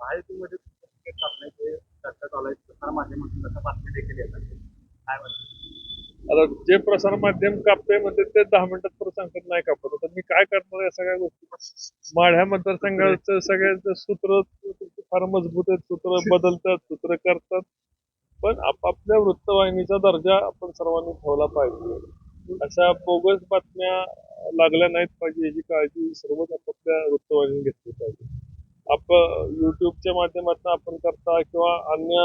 महायुतीमध्ये ticket चर्चा चालू आहे. तसं बातमी देखील येतात. काय आता जे प्रसार माध्यम कापते म्हणजे ते दहा मिनिटात परत सांगतात नाही कापत. तर मी काय करणार या सगळ्या गोष्टी? माढ्या मतदारसंघाचं सगळ्यांचं सूत्र फार मजबूत आहेत. सूत्र बदलतात सूत्र करतात. पण आपापल्या वृत्तवाहिनीचा दर्जा आपण सर्वांनी ठेवला पाहिजे. अशा बोगस बातम्या लागल्या नाहीत पाहिजे याची काळजी सर्वच आपापल्या वृत्तवाहिनी घेतली पाहिजे. आप युट्यूबच्या माध्यमातून आपण करता किंवा अन्य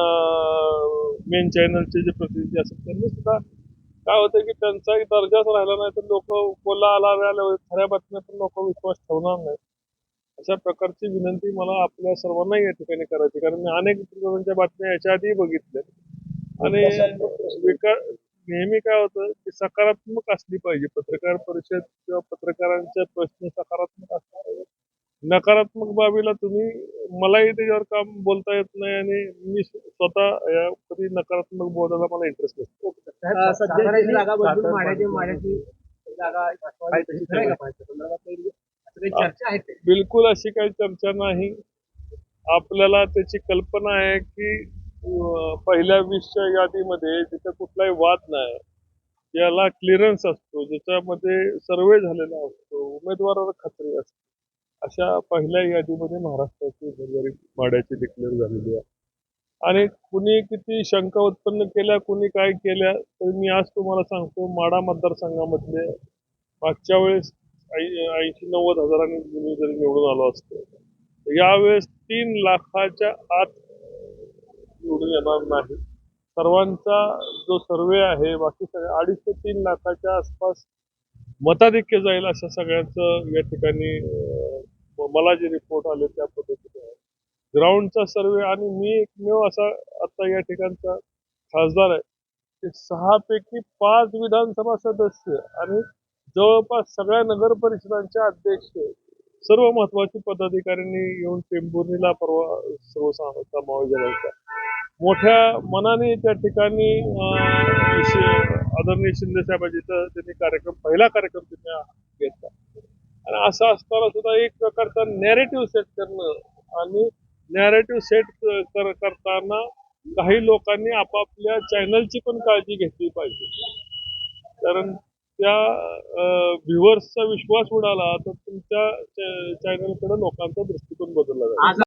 मेन चॅनलचे जे प्रतिनिधी असतात त्यांनी सुद्धा काय होतं की त्यांचा एक दर्जाच राहिला नाही तर लोक बोला आला आल्या खऱ्या बातम्या पण लोक विश्वास ठेवणार नाही अशा प्रकारची विनंती मला आपल्या सर्वांना या ठिकाणी करायची कारण मी अनेक प्रकारच्या बातम्या याच्या आधी बघितल्या आणि विकास नेहमी काय होतं की सकारात्मक असली पाहिजे. पत्रकार परिषद किंवा पत्रकारांचे प्रश्न सकारात्मक असतात. नकारात्मक बाबीला तुम्ही मलाही त्याच्यावर काम बोलता येत नाही आणि मी स्वतः या कधी नकारात्मक बोलायला मला इंटरेस्ट नसतो बिलकुल अशी काही चर्चा नाही. आपल्याला त्याची कल्पना आहे की पहिल्या वीसच्या यादीमध्ये जिथे कुठलाही वाद नाही याला क्लिअरन्स असतो. ज्याच्यामध्ये सर्वे झालेला असतो. उमेदवाराला खात्री असते. अशा पहिल्या यादीमध्ये महाराष्ट्राची उमेदवारी माड्याची डिक्लेअर झालेली आहे. आणि कुणी किती शंका उत्पन्न केल्या कुणी काय केल्या तर मी आज तुम्हाला सांगतो. माडा मतदारसंघामधले मागच्या वेळेस ऐंशी नव्वद हजारांनी मी जरी निवडून आलो असतो यावेळेस तीन लाखाच्या आत निवडून येणार नाही. सर्वांचा जो सर्वे आहे बाकी सगळ्या अडीच ते तीन लाखाच्या आसपास मताधिक्य जाईल अशा सगळ्यांचं या ठिकाणी मला जे रिपोर्ट आले त्या पद्धतीने. आहे ग्राउंडचा सर्वे आणि मी एकमेव असा आता या ठिकाणचा खासदार आहे. की सहा पैकी पाच विधानसभा सदस्य आणि जवळपास सगळ्या नगर परिषदांचे अध्यक्ष सर्व महत्वाची पदाधिकाऱ्यांनी येऊन टेंभुर्णीला परवा सर्व समावेश झाला होता मोठ्या मनाने त्या ठिकाणी आदरणीय शिंदे साहेबांचा त्यांनी कार्यक्रम पहिला कार्यक्रम त्यांनी घेतला. आणि असं असताना सुद्धा एक प्रकारचा नॅरेटिव्ह सेट करणं आणि नॅरेटिव्ह सेट कर करताना काही लोकांनी आपापल्या चॅनलची पण काळजी घेतली पाहिजे. कारण त्या व्ह्युअर्सचा विश्वास उडाला तर तुमच्या चॅनलकडे लोकांचा दृष्टिकोन बदलला जातो.